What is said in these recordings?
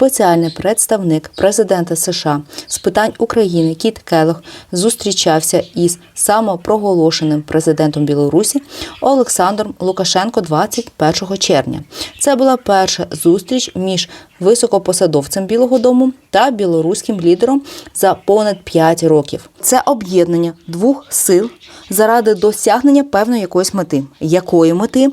спеціальний представник президента США з питань України Кіт Келох зустрічався із самопроголошеним президентом Білорусі Олександром Лукашенко 21 червня. Це була перша зустріч між високопосадовцем Білого Дому та білоруським лідером за понад 5 років. Це об'єднання двох сил заради досягнення певної якоїсь мети. Якої мети?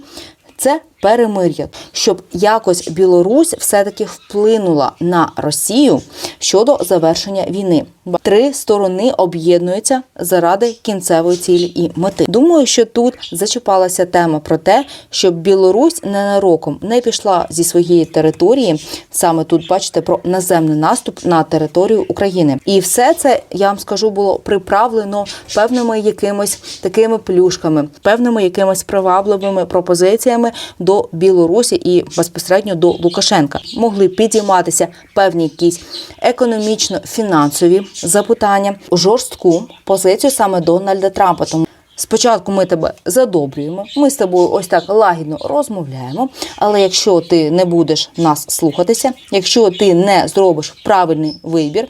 Це перемир'я, щоб якось Білорусь все-таки вплинула на Росію щодо завершення війни. Три сторони об'єднуються заради кінцевої цілі і мети. Думаю, що тут зачіпалася тема про те, щоб Білорусь ненароком не пішла зі своєї території. Саме тут бачите про наземний наступ на територію України, і все це я вам скажу було приправлено певними якимись такими плюшками, певними якимись привабливими пропозиціями до Білорусі і безпосередньо до Лукашенка. Могли підійматися певні якісь економічно-фінансові запитання, жорстку позицію саме Дональда Трампа. Тому Спочатку ми тебе задобрюємо, ми з тобою ось так лагідно розмовляємо. Але якщо ти не будеш нас слухатися, якщо ти не зробиш правильний вибір,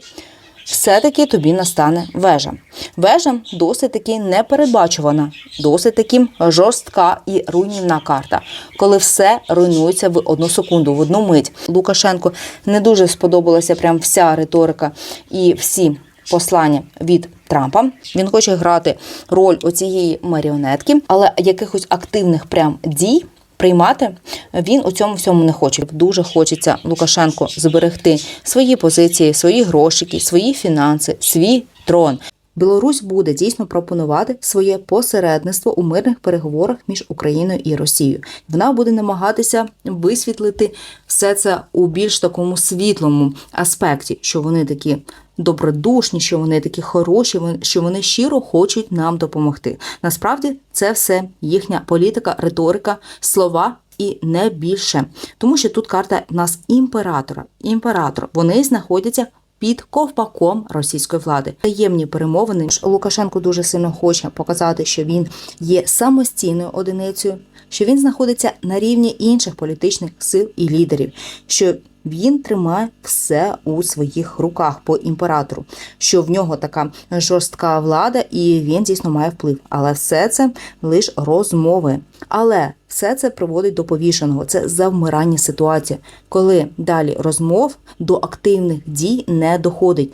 все-таки тобі настане вежа. Вежа досить таки непередбачувана, досить таки жорстка і руйнівна карта, коли все руйнується в одну секунду, в одну мить. Лукашенко не дуже сподобалася прям вся риторика і всі послання від Трампа. Він хоче грати роль оцієї маріонетки, але якихось активних прям дій. Приймати він у цьому всьому не хоче. Дуже хочеться Лукашенко зберегти свої позиції, свої грошики, свої фінанси, свій трон. Білорусь буде дійсно пропонувати своє посередництво у мирних переговорах між Україною і Росією. Вона буде намагатися висвітлити все це у більш такому світлому аспекті, що вони такі добродушні, що вони такі хороші, що вони щиро хочуть нам допомогти. Насправді це все їхня політика, риторика, слова. І не більше, тому що тут карта в нас імператора. Імператор вони знаходяться під ковпаком російської влади. Таємні перемовини Лукашенко дуже сильно хоче показати, що він є самостійною одиницею, що він знаходиться на рівні інших політичних сил і лідерів. що він тримає все у своїх руках по імператору, що в нього така жорстка влада, і він дійсно має вплив. Але все це лише розмови. Але все це приводить до повішеного. Це завмирання ситуації, коли далі розмов до активних дій не доходить.